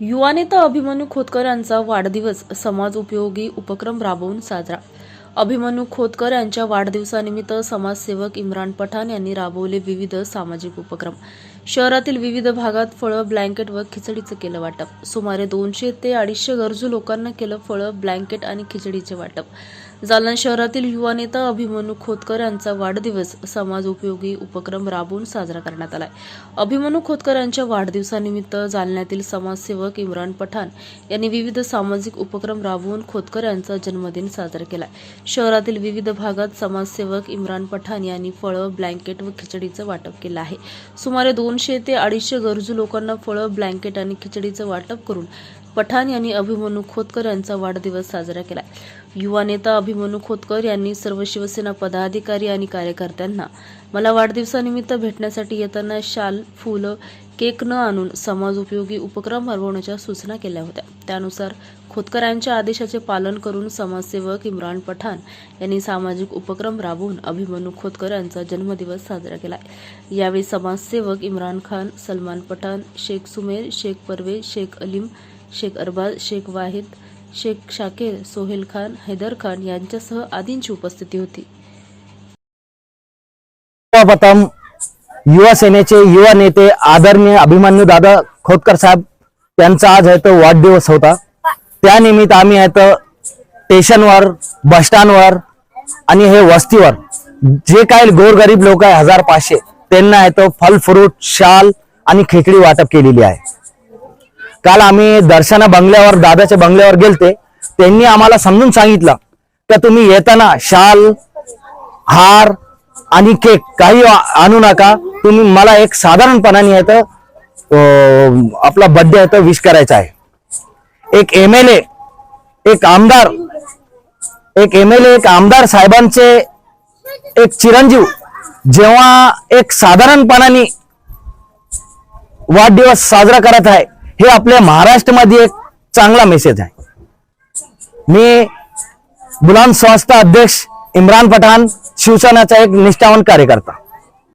युवा नेता अभिमन्यू खोतकर यांचा वाढदिवस समाज उपयोगी उपक्रम राबवून साजरा. अभिमन्यू खोतकर यांच्या वाढदिवसानिमित्त समाजसेवक इम्रान पठाण यांनी राबवले विविध सामाजिक उपक्रम. शहरातील विविध भागात फळं ब्लँकेट व खिचडीचं केलं वाटप. सुमारे दोनशे ते अडीचशे गरजू लोकांना केलं फळं ब्लँकेट आणि खिचडीचे वाटप. जालना शहरातील युवा नेता अभिमन्यू खोतकर यांचा वाढदिवस समाज उपयोगी उपक्रम राबवून साजरा करण्यात आलाय. अभिमन्यू खोतकर यांच्या वाढदिवसानिमित्त जालन्यातील समाजसेवक इम्रान पठाण यांनी विविध सामाजिक उपक्रम राबवून खोतकर यांचा जन्मदिन साजरा केला शहरातील विविध भागात समाजसेवक इम्रान पठाण यांनी फळं ब्लँकेट व खिचडीचं वाटप केलं आहे. सुमारे दोनशे ते अडीचशे गरजू लोकांना फळं ब्लँकेट आणि खिचडीचं वाटप करून पठाण यांनी अभिमन्यू खोतकर यांचा वाढदिवस साजरा केला. युवा नेता अभिमन्यू खोतकर यांनी सर्व शिवसेना पदाधिकारी आणि कार्यकर्त्यांना मला वाढदिवसानिमित्त भेटण्यासाठी येताना शाल फुलं केक न आणून समाज उपयोगी उपक्रम राबवण्याच्या सूचना केल्या होत्या. त्यानुसार खोतकर यांच्या आदेशाचे पालन करून समाजसेवक इम्रान पठाण यांनी सामाजिक उपक्रम राबवून अभिमन्यू खोतकर यांचा जन्मदिवस साजरा केला. यावेळी समाजसेवक इम्रान खान सलमान पठाण शेख सुमेर शेख परवेज शेख अलीम शेख अरबाज शेख वाहिद शेख शाकेर सोहेल खान हैदर खान यांच्यासह आदींची उपस्थिती होती. सर्वप्रथम युवा सेनेचे युवा नेते आदरणीय अभिमन्यू दादा खोतकर साहेब त्यांचा आज आहे तो वाढदिवस होता. त्यानिमित्त आम्ही आहे तर स्टेशनवर बस स्टँडवर आणि हे वस्तीवर जे काही गोरगरीब लोक आहे हजार पाचशे त्यांना आहे तो फल फ्रूट शाल आणि खेकडी वाटप केलेली आहे. काल आम्ही दर्शना बंगल्यावर दादाच्या बंगल्यावर गेलते. त्यांनी आम्हाला समजून सांगितलं का तुम्ही येताना शाल हार आणि केक काही आणू नका. तुम्ही मला एक साधारणपणाने येतं आपला बर्थडे आहे विश करायचा आहे. एक एम एल ए एक आमदार एक एम एल ए एक आमदार साहेबांचे एक चिरंजीव जेव्हा एक साधारणपणाने वाढदिवस साजरा करत आहे हे आपल्या महाराष्ट्रामध्ये एक चांगला मेसेज आहे. मी बुलंद संस्था अध्यक्ष इम्रान पठाण शिवसेनाचा एक निष्ठावान कार्यकर्ता.